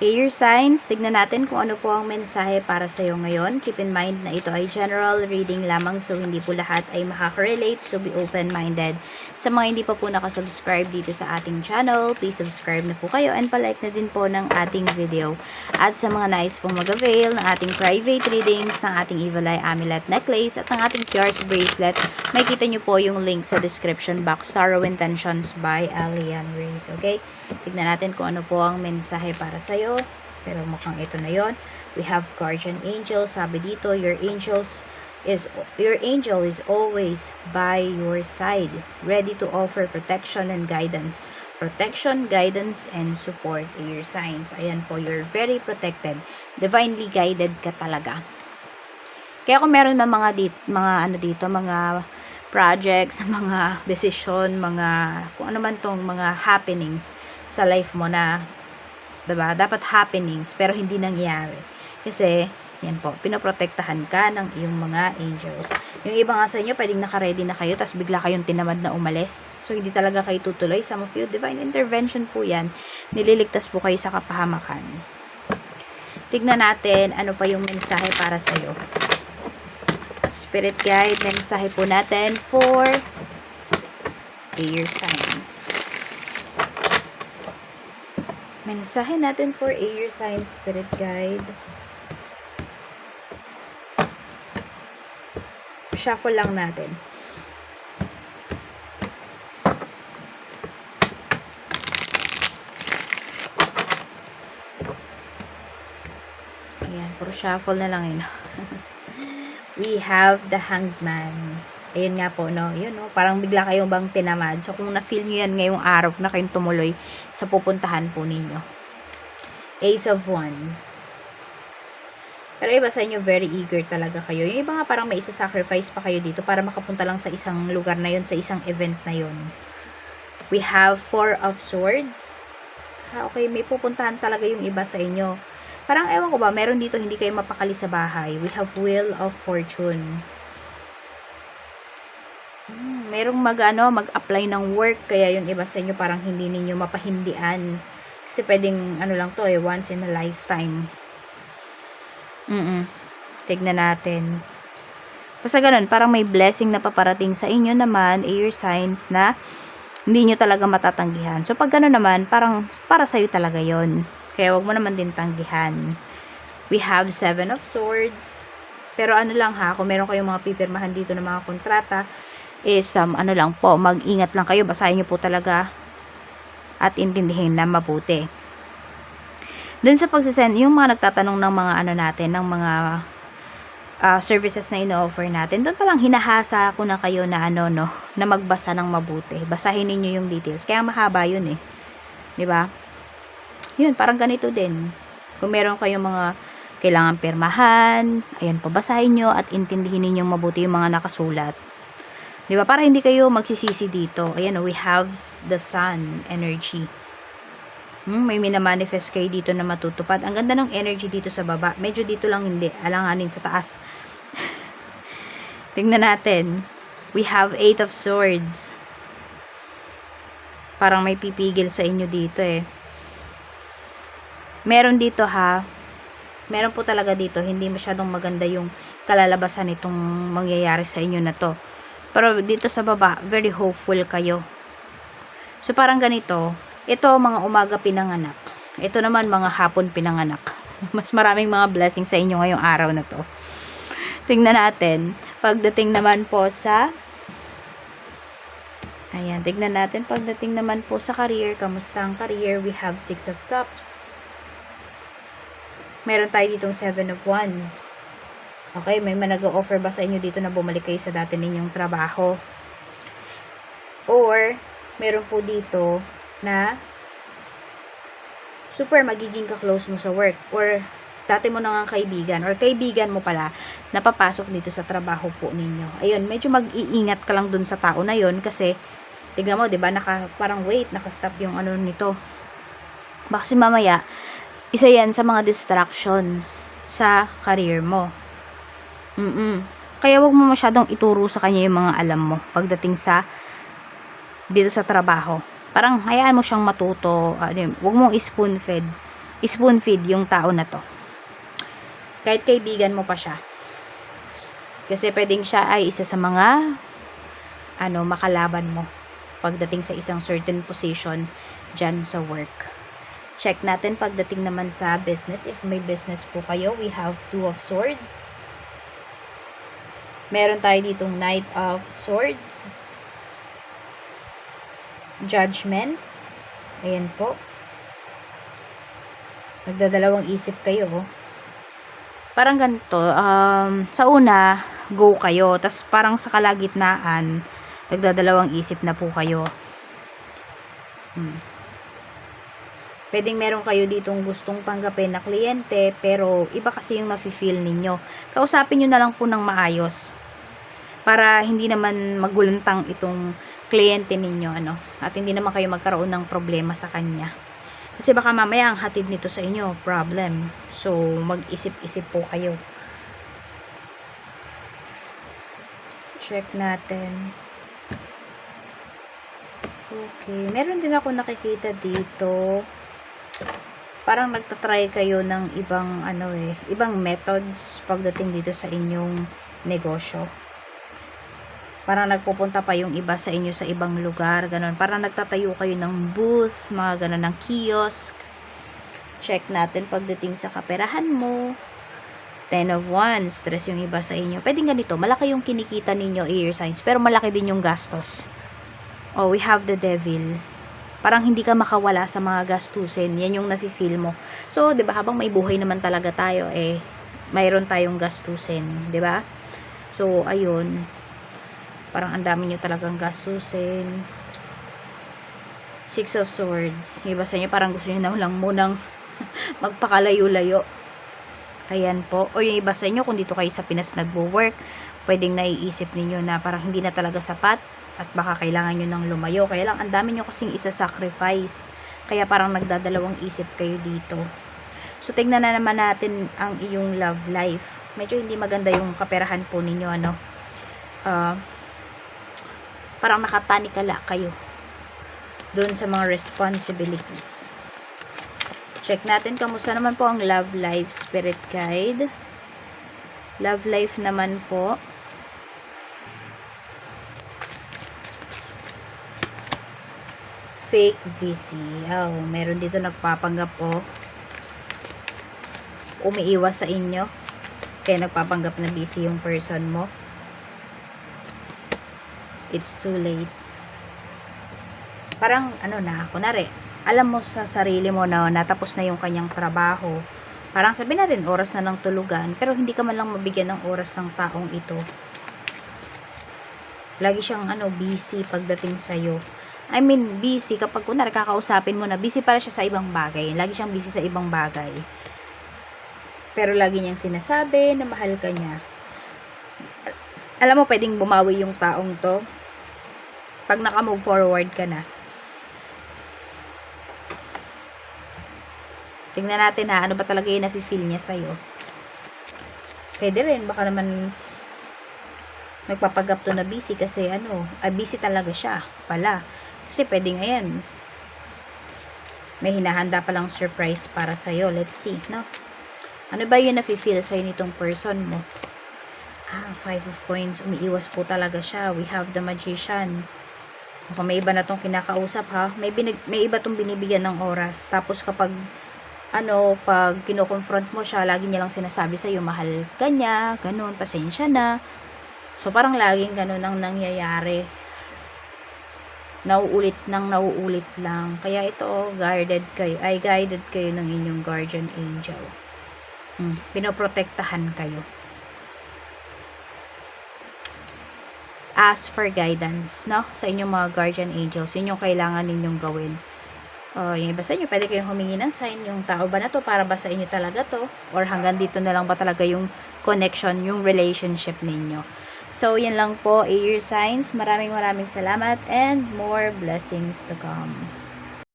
Air signs, tignan natin kung ano po ang mensahe para sa iyo ngayon. Keep in mind na ito ay general reading lamang so hindi po lahat ay makaka-relate so be open-minded. Sa mga hindi pa po nakasubscribe dito sa ating channel, please subscribe na po kayo and palike na din po ng ating video. At sa mga nais pong mag-avail ng ating private readings, ng ating Evil Eye Amulet Necklace at ng ating Cures Bracelet, may kita nyo po yung link sa description box, Tarot Intentions by Alian Reyes. Okay? Tignan natin kung ano po ang mensahe para sa'yo. Pero mukhang ito na yon. We have guardian angel. Sabi dito, your angels is your angel is always by your side, ready to offer protection and guidance. Protection, guidance, and support your signs. Ayan po, you're very protected. Divinely guided ka talaga. Kaya kung meron man mga dit, mga ano dito, mga projects, mga decision, mga kung ano man tong mga happenings sa life mo na 'di ba? Dapat happenings pero hindi nangyayari. Kasi yan po, pinoprotektahan ka ng iyong mga angels. Yung iba nga sa inyo, pwedeng naka-ready na kayo, tapos bigla kayong tinamad na umalis. So, hindi talaga kayo tutuloy. Some of you, divine intervention po yan. Nililigtas po kayo sa kapahamakan. Tignan natin, ano pa yung mensahe para sa'yo. Spirit guide, mensahe po natin for air signs. Mensahe natin for air signs, spirit guide. Shuffle lang natin. Ayan, puro shuffle na lang yun. We have the hanged man. Ayun nga po, no? Yun, no? Parang bigla kayong bang tinamad. So, kung na-feel nyo yan ngayong araw na kayong tumuloy sa pupuntahan po ninyo. Ace of Wands. Pero iba sa inyo, very eager talaga kayo. Yung iba nga parang may isa-sacrifice pa kayo dito para makapunta lang sa isang lugar na yun, sa isang event na yun. We have Four of Swords. Ha, okay, may pupuntahan talaga yung iba sa inyo. Parang ewan ko ba, meron dito hindi kayo mapakali sa bahay. We have Wheel of Fortune. Merong mag, ano, mag-apply ng work, kaya yung iba sa inyo parang hindi ninyo mapahindian. Kasi pwedeng, ano lang to eh, once in a lifetime. Mm Tignan natin. Basta ganun, parang may blessing na paparating sa inyo naman, air signs na hindi nyo talaga matatanggihan. So, pag gano'n naman, parang para sa'yo talaga yon Kaya, wag mo naman din tanggihan. We have Seven of Swords. Pero ano lang ha, kung meron kayong mga pipirmahan dito ng mga kontrata, is um, ano lang po, mag-ingat lang kayo. Basahin nyo po talaga at intindihin na mabuti. Doon sa pagsisend, yung mga nagtatanong ng mga ano natin, ng mga uh, services na ino-offer natin, doon palang hinahasa ko na kayo na ano, no, na magbasa ng mabuti. Basahin ninyo yung details. Kaya mahaba yun eh. ba? Yun, parang ganito din. Kung meron kayong mga kailangan pirmahan, ayan po, basahin nyo at intindihin ninyong mabuti yung mga nakasulat. 'Di ba? Para hindi kayo magsisisi dito. Ayan, we have the sun energy. Hmm, may minamanifest kayo dito na matutupad. Ang ganda ng energy dito sa baba. Medyo dito lang hindi. Alanganin sa taas. Tingnan natin. We have eight of swords. Parang may pipigil sa inyo dito eh. Meron dito ha. Meron po talaga dito. Hindi masyadong maganda yung kalalabasan nitong mangyayari sa inyo na to. Pero dito sa baba, very hopeful kayo. So parang ganito, ito mga umaga pinanganak. Ito naman mga hapon pinanganak. Mas maraming mga blessings sa inyo ngayong araw na to. Tingnan natin. Pagdating naman po sa Ayan, tignan natin. Pagdating naman po sa career, kamusta ang career? We have six of cups. Meron tayo ditong seven of wands. Okay, may man nag-offer ba sa inyo dito na bumalik kayo sa dati ninyong trabaho? Or, meron po dito na super magiging ka-close mo sa work or dati mo na nga kaibigan or kaibigan mo pala napapasok dito sa trabaho po ninyo. Ayun, medyo mag-iingat ka lang dun sa tao na yon kasi tignan mo, 'di ba, naka parang wait, naka-stop yung ano nito. Kasi mamaya isa yan sa mga distraction sa career mo. Mm Kaya wag mo masyadong ituro sa kanya yung mga alam mo pagdating sa dito sa trabaho. Parang hayaan mo siyang matuto, ano, yun, wag mong spoon fed spoon feed yung tao na to. Kahit kaibigan mo pa siya. Kasi pwedeng siya ay isa sa mga ano, makalaban mo pagdating sa isang certain position dyan sa work. Check natin pagdating naman sa business. If may business po kayo, we have two of swords. Meron tayo ditong knight of swords. Judgment. Ayan po. Nagdadalawang isip kayo. Oh. Parang ganito. Um, sa una, go kayo. Tapos parang sa kalagitnaan, nagdadalawang isip na po kayo. Hmm. Pwedeng meron kayo ditong gustong tanggapin na kliyente, pero iba kasi yung nafe-feel ninyo. Kausapin nyo na lang po ng maayos. Para hindi naman magulantang itong kliyente ninyo, ano. At hindi naman kayo magkaroon ng problema sa kanya. Kasi baka mamaya ang hatid nito sa inyo, problem. So, mag-isip-isip po kayo. Check natin. Okay. Meron din ako nakikita dito. Parang nagtatry kayo ng ibang ano eh, ibang methods pagdating dito sa inyong negosyo. Parang nagpupunta pa yung iba sa inyo sa ibang lugar, ganun. Parang nagtatayo kayo ng booth, mga ganun ng kiosk. Check natin pagdating sa kaperahan mo. 10 of Wands, stress yung iba sa inyo. Pwedeng ganito, malaki yung kinikita ninyo, air signs, pero malaki din yung gastos. Oh, we have the devil. Parang hindi ka makawala sa mga gastusin. Yan yung nafe-feel mo. So, 'di ba, habang may buhay naman talaga tayo eh mayroon tayong gastusin, 'di ba? So, ayun. Parang ang dami niyo talagang gastusin. Six of Swords. Iba sa inyo parang gusto niyo na lang munang magpakalayo-layo. Ayan po. O yung iba sa inyo, kung dito kayo sa Pinas nagwo-work, pwedeng naiisip ninyo na parang hindi na talaga sapat at baka kailangan nyo ng lumayo. Kaya lang, ang dami nyo kasing isa-sacrifice. Kaya parang nagdadalawang isip kayo dito. So, tingnan na naman natin ang iyong love life. Medyo hindi maganda yung kaperahan po ninyo, ano. Uh, parang nakatanikala kayo doon sa mga responsibilities. Check natin kamusta naman po ang love life spirit guide. Love life naman po. Fake VC. Oh, meron dito nagpapanggap oh. Umiiwas sa inyo. Kaya nagpapanggap na busy yung person mo. It's too late. Parang ano na, kunwari, alam mo sa sarili mo na natapos na yung kanyang trabaho. Parang sabi natin, oras na lang tulugan, pero hindi ka man lang mabigyan ng oras ng taong ito. Lagi siyang ano, busy pagdating sa'yo. I mean, busy kapag kunwari kakausapin mo na, busy para siya sa ibang bagay. Lagi siyang busy sa ibang bagay. Pero lagi niyang sinasabi na mahal ka niya. Alam mo, pwedeng bumawi yung taong to. Pag naka-move forward ka na. Tingnan natin ha, ano ba talaga yung nafe-feel niya sa'yo. Pwede rin, baka naman nagpapagap to na busy kasi ano, ah, busy talaga siya pala. Kasi pwedeng ayan, may hinahanda palang surprise para sa'yo. Let's see, no? Ano ba yung nafe-feel sa'yo nitong person mo? Ah, five of coins. Umiiwas po talaga siya. We have the magician. Baka may iba na tong kinakausap ha. May, binig, may iba tong binibigyan ng oras. Tapos kapag ano, pag kino-confront mo siya, lagi niya lang sinasabi sa iyo, mahal ka niya, ganun, pasensya na. So, parang laging ganun ang nangyayari. Nauulit nang nauulit lang. Kaya ito, guarded kayo, ay guided kayo ng inyong guardian angel. Hmm, pinoprotektahan kayo. Ask for guidance, no? Sa inyong mga guardian angels. Yun yung kailangan ninyong gawin Uh, yung iba sa inyo, pwede kayong humingi ng sign, yung tao ba na to, para ba sa inyo talaga to? Or hanggang dito na lang ba talaga yung connection, yung relationship ninyo? So, yan lang po, air signs. Maraming maraming salamat and more blessings to come.